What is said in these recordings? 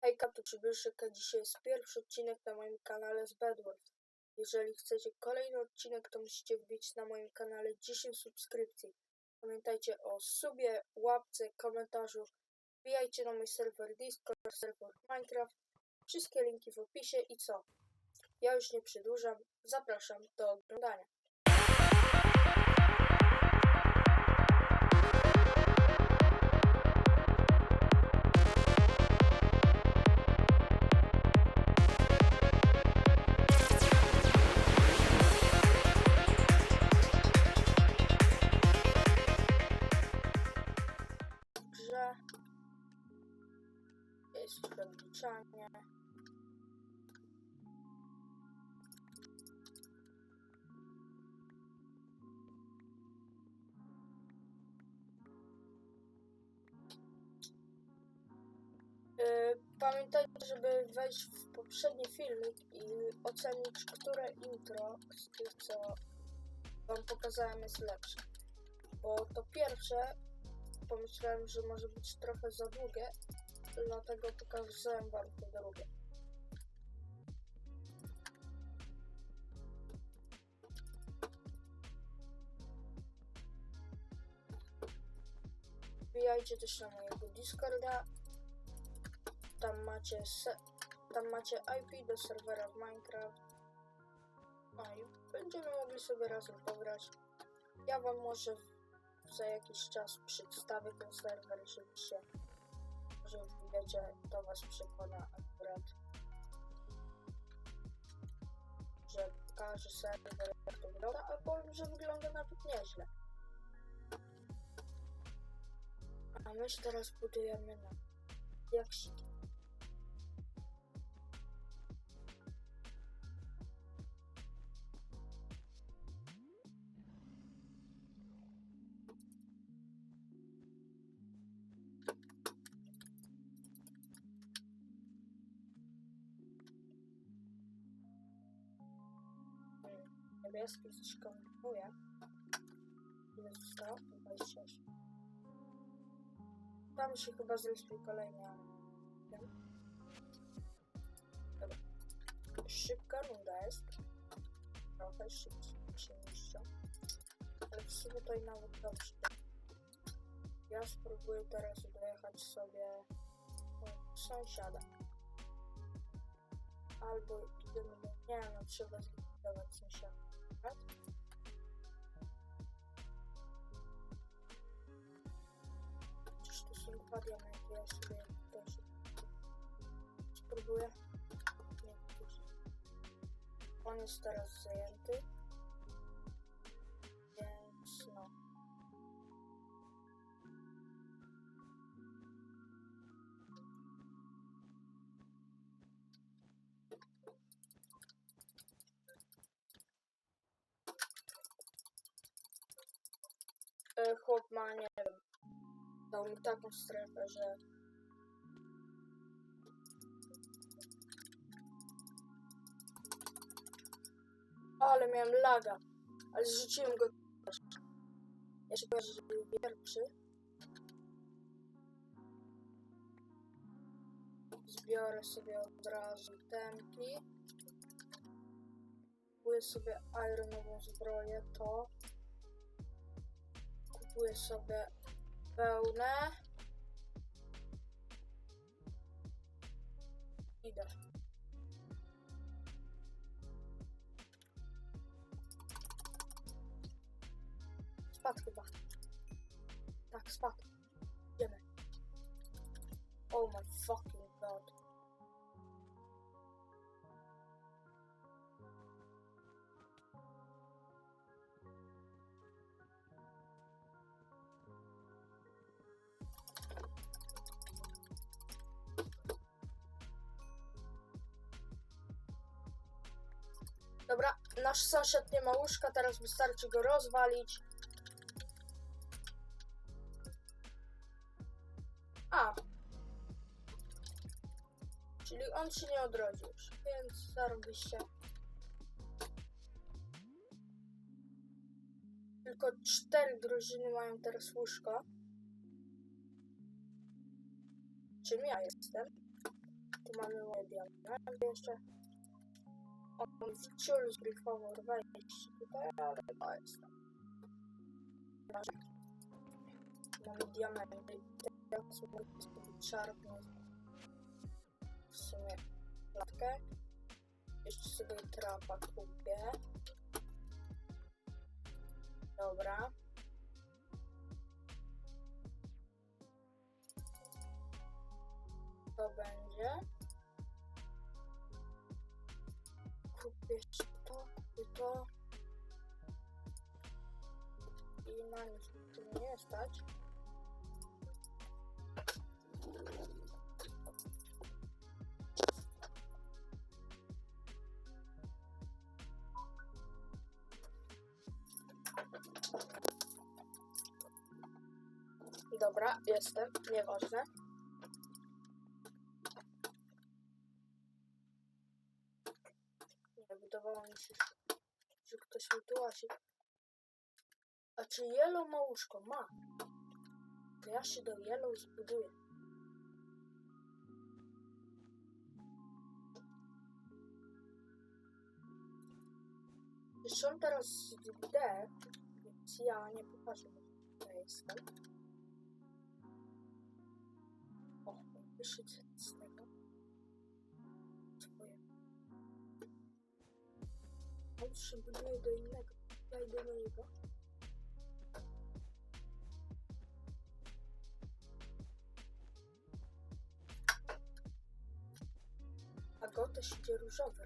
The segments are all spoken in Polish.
Hejka, tu Przybyszyk, a dzisiaj jest pierwszy odcinek na moim kanale z Bedwars. Jeżeli chcecie kolejny odcinek, to musicie wbić na moim kanale 10 subskrypcji. Pamiętajcie o subie, łapce, komentarzu. Wbijajcie na mój serwer Discord, serwer Minecraft. Wszystkie linki w opisie i co? Ja już nie przedłużam, zapraszam do oglądania. Jest przeliczanie. Yy, Pamiętajcie, żeby wejść w poprzedni filmik i ocenić, które intro z tych, co wam pokazałem, jest lepsze. Bo to pierwsze pomyślałem, że może być trochę za długie, dlatego pokazałem wam to drugie. Wbijajcie też na mojego Discorda. Tam macie tam macie IP do serwera w Minecraft. No i będziemy mogli sobie razem pograć. Ja wam może za jakiś czas przedstawię ten serwer, żebyście, że wiecie, to was przekona akurat, że pokażę serwer jak to wygląda, a powiem, że wygląda nawet nieźle. A my się teraz budujemy na jaksiki. Niebieski kombinuje. Ile zostało? 26. Tam się chyba zrespił kolejny. Dobra. Szybka runda jest. Trochę szybciej niższa. Ale w sumie to i nawet dobrze. Ja spróbuję teraz dojechać sobie sąsiada. Albo do... Nie no, trzeba zlikwidować sąsiada. Tak? Przecież to są dwa diamenty, ja sobie też spróbuję. Nie. On jest teraz zajęty. Chłop ma, nie wiem, dał mi taką strefę, że ale miałem laga, ale zrzuciłem go też. Ja się kojarzę, że był pierwszy. Zbiorę sobie od razu temki. Kupuję sobie ironową zbroję, to kupuję sobie wełnę. Idę. Spadł chyba. Tak, spadł. Idziemy. Oh my fucking god. Nasz sąsiad nie ma łóżka, teraz wystarczy go rozwalić. A. Czyli on się nie odrodził więc zarobiście. Tylko cztery drużyny mają teraz łóżko. Czym ja jestem? Tu mamy diamenty jeszcze. On wciul to jest tam. Mamy diamenty. Teraz mogę sobie czarpnąć w sumie klatkę. Jeszcze sobie trapa kupię. Dobra. To będzie. To. I na nic tu nie stać. Dobra, jestem, nieważne. Nie, wydawało mi się, że łasi. A czy Yellow ma łóżko? Ma. To ja się do Yellow zbuduję. Zresztą on teraz D, więc ja nie pokażę, gdzie ja jestem. O, wyszedł z tego. Twoje. On przybuduje do innego. Idę do niego. A go też idzie różowy.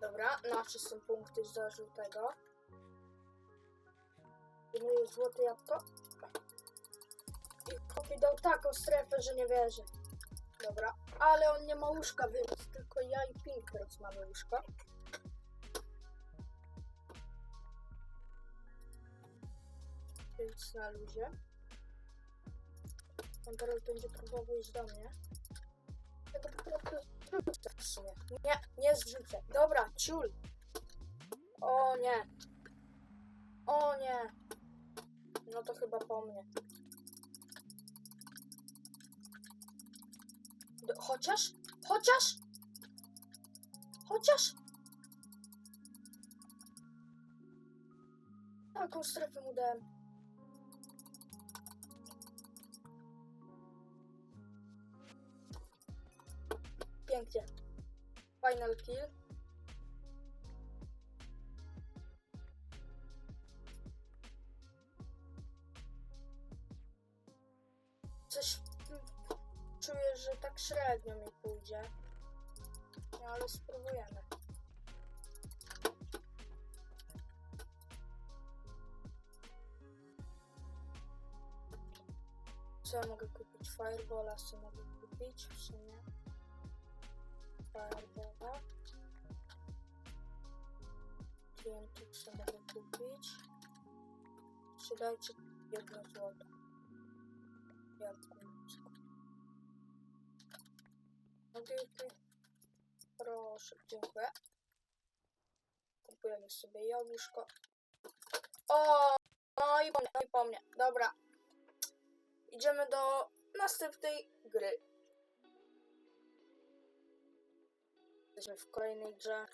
Dobra, nasze są punkty za żółtego. Pilnuję złote jabłko. I Kopi dał taką strefę, że nie wierzę. Dobra, ale on nie ma łóżka, więc tylko ja i Pink teraz mamy łóżko. Więc na luzie. On teraz będzie próbował iść do mnie. Ja prostu zrzucę w sumie. Nie, nie zrzucę. Dobra, ciul. O nie. O nie. No to chyba po mnie. Do, chociaż? Chociaż? Chociaż? Taką strefę mu dałem. Pięknie. Final kill. Tak średnio mi pójdzie. No ale spróbujemy. Co ja mogę kupić? Fireballa co mogę kupić w sumie. Fireballa. TNT co mogę kupić. Przydajcie jedno złoto. Ja Proszę, dziękuję. Kupujemy sobie jabłuszko. O, no i po mnie, no i po mnie. Dobra. Idziemy do następnej gry. Jesteśmy w kolejnej grze.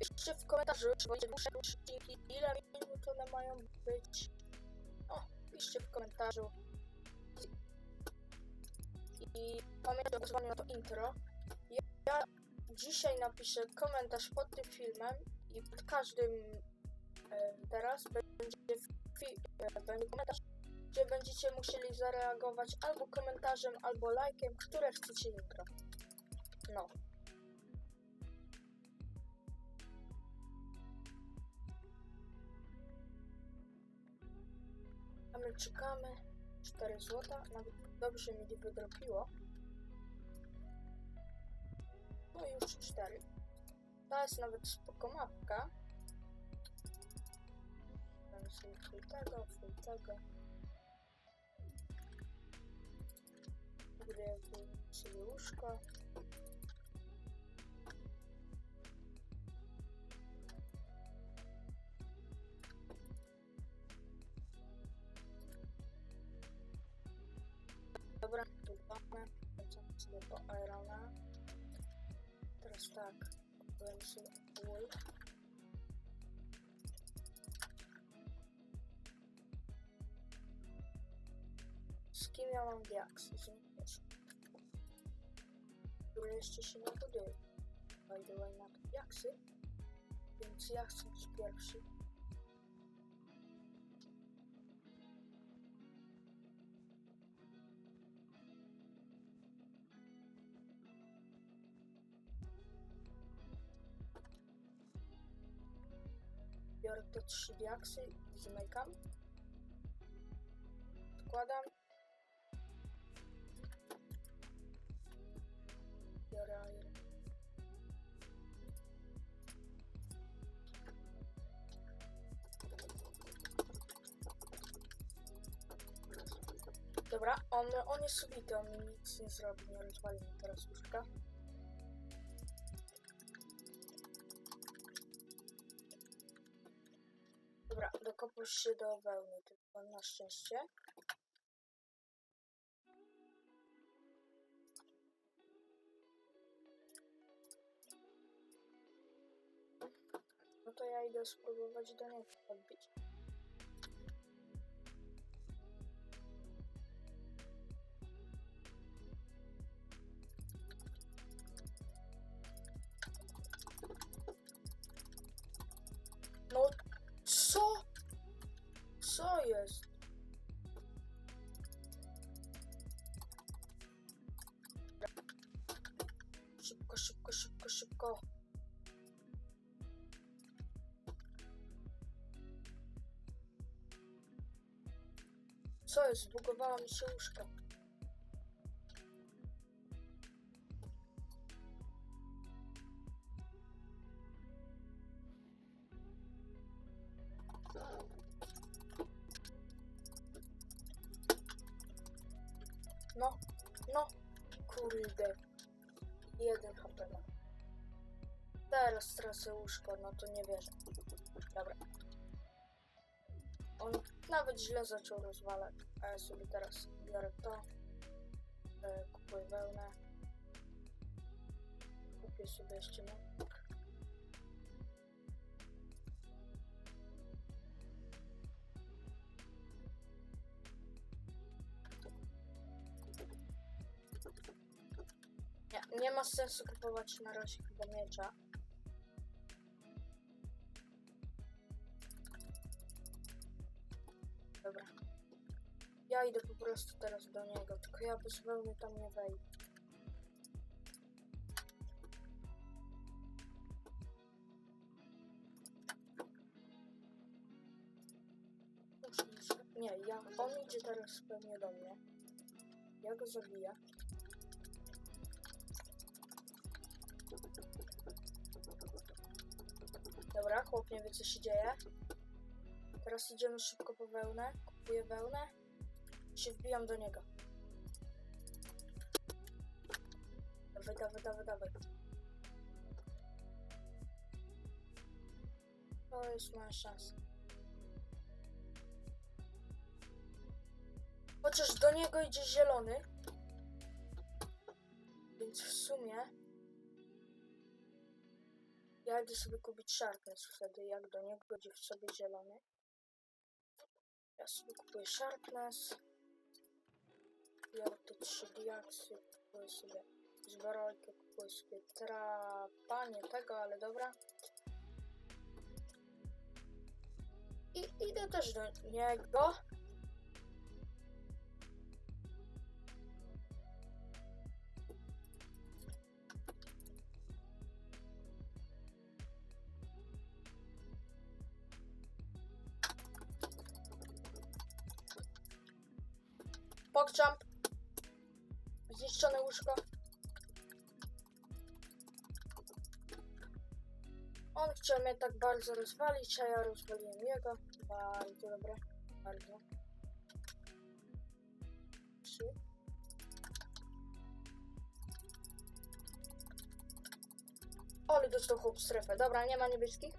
I napiszcie w komentarzu, czy będzie dłuższe odcinki, ile minut one mają być. O, piszcie w komentarzu. I pamiętajcie o głosowaniu na to intro. Ja, dzisiaj napiszę komentarz pod tym filmem i pod każdym e, teraz będzie, e, będzie komentarz, gdzie będziecie musieli zareagować albo komentarzem, albo lajkiem, które chcecie intro. No. Czekamy 4 złota, nawet dobrze mi wydropiło. No już 4. To jest nawet spoko mapka. tego, full tego. Buduję tu sobie łóżko. Mamy. Wracamy sobie po Irona. Teraz tak, kupujemy sobie wool. Z kim ja mam diaksy? Z nim też. Który jeszcze się nie buduje. By the way, na diaksy. Więc ja chcę być pierwszy. Trzy diaksy i zamykam. Wkładam. Biorę. Dobra, on, on jest subity, on mi nic nie zrobi, nie mi teraz łóżka. Się do wełny, tylko na szczęście. No to ja idę spróbować do niego podbić. Co jest? Zbugowała mi się łóżka. No, no, kurde. Jeden HP. Teraz tracę łóżko, no to nie wierzę. Dobra. On nawet źle zaczął rozwalać, a ja sobie teraz biorę to. E, kupuję wełnę. Kupię sobie jeszcze nóg. Nie, nie ma sensu kupować na razie chyba miecza. Prostu teraz do niego, tylko ja bez wełny tam nie wejdę. Nie, ja, on idzie teraz pewnie do mnie. Ja go zabiję. Dobra, chłop nie wie co się dzieje. Teraz idziemy szybko po wełnę. Kupuję wełnę. Się wbijam do niego. Dawaj, dawaj, dawaj, dawaj. To jest moja szansa. Chociaż do niego idzie zielony. Więc w sumie ja idę sobie kupić sharpness wtedy, jak do niego idzie w sobie zielony. Ja sobie kupuję sharpness. Biorę te trzy diaksy, kupuję sobie zbrojkę, kupuję dobra. I idę też do niego. Pogchamp. Zniszczone łóżko. On chciał mnie tak bardzo rozwalić, a ja rozwaliłem jego. Bardzo dobre. bardzo. Trzy. Oli dostał chłop strefę. Dobra, nie ma niebieskich.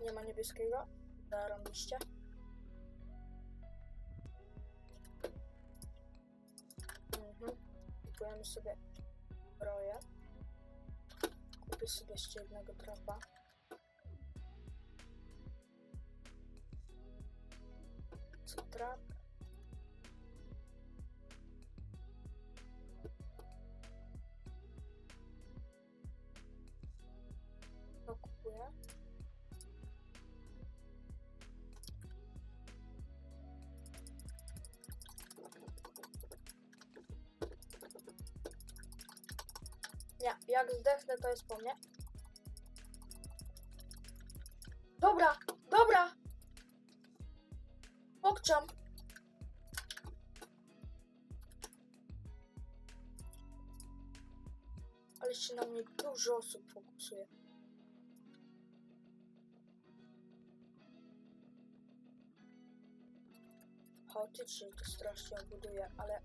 Nie ma niebieskiego. Zarobiście. Kupujemy sobie broję. Kupię sobie jeszcze jednego trapa. Co trap? Nie, jak zdechnę, to jest po mnie. Dobra, dobra! Pokczam! Ale się na mnie dużo osób fokusuje. Chaotycznie to strasznie buduje, ale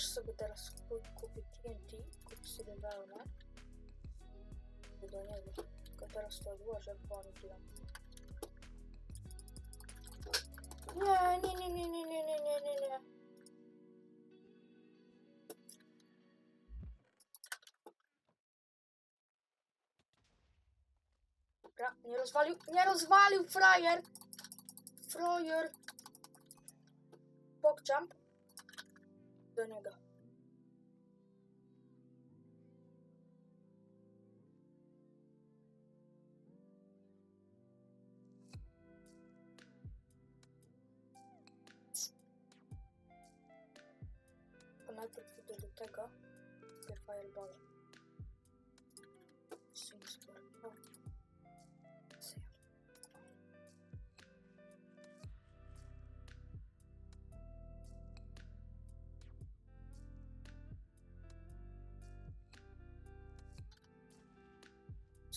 Też sobie teraz kup- kupię TNT, kupię sobie wełnę. Do niego. Tylko teraz to odłożę, bo on. Nie, nie, nie, nie, nie, nie, nie, nie, nie, nie. Dobra, nie rozwalił, nie rozwalił frajer! Frajer! Pokczam. 的那个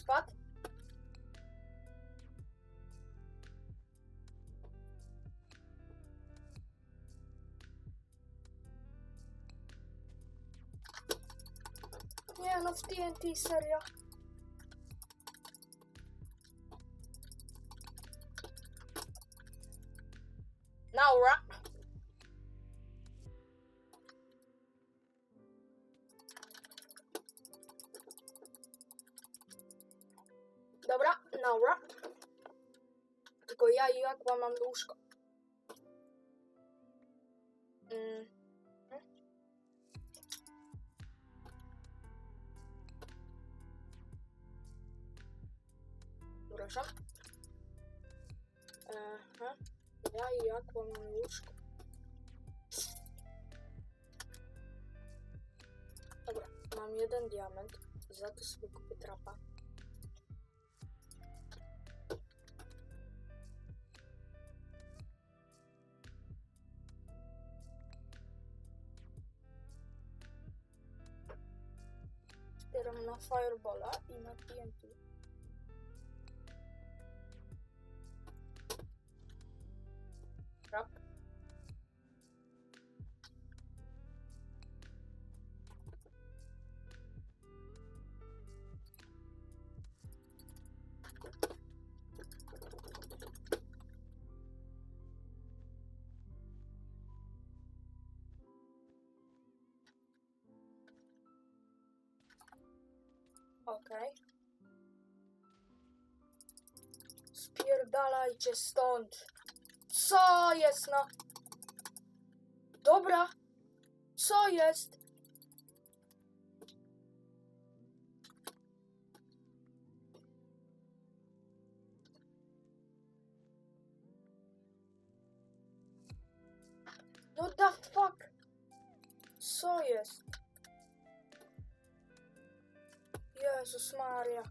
spot. Yeah, I love TNT, Sergio. Proszę. Aha. Ja i Aqua mam łóżko. Dobra, mam jeden diament. Za to sobie kupię trapa. Okej. Spierdalajcie stąd. Co jest no? Dobra. Co jest? Jezus Maria.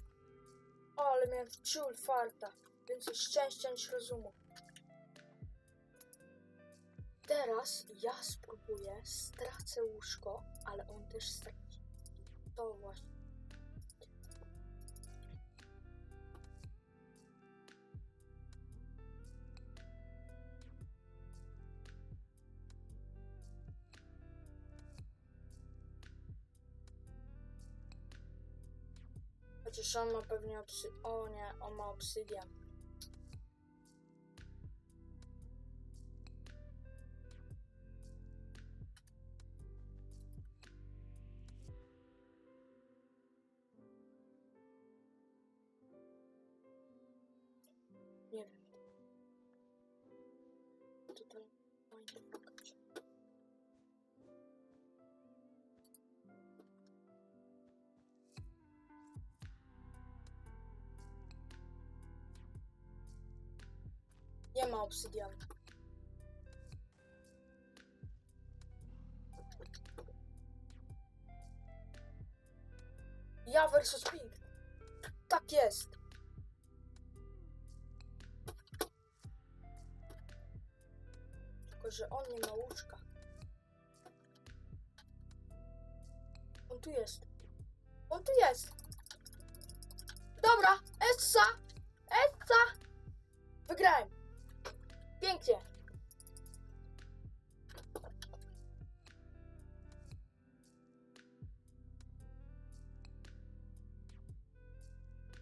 Ale miałem ciul farta. Więcej szczęścia niż rozumu. Teraz ja spróbuję, stracę łóżko, ale on też straci. To właśnie. Chociaż on ma pewnie obsy... O nie, on ma obsydian. Obsydianu. Ja versus Pink. Tak jest. Tylko, że on nie ma łóżka. On tu jest. On tu jest. Dobra, Essa! Essa! Wygrałem. Pięknie.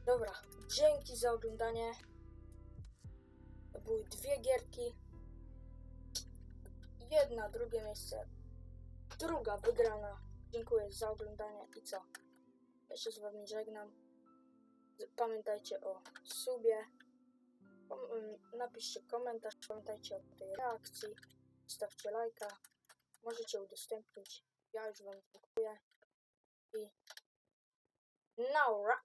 Dobra, dzięki za oglądanie. To były dwie gierki. Jedna, drugie miejsce. Druga wygrana. Dziękuję za oglądanie i co? Się z wami żegnam. Pamiętajcie o subie. Ym, Napiszcie komentarz, pamiętajcie o tej reakcji. Stawcie lajka. Możecie udostępnić. Ja już wam dziękuję. I Naura.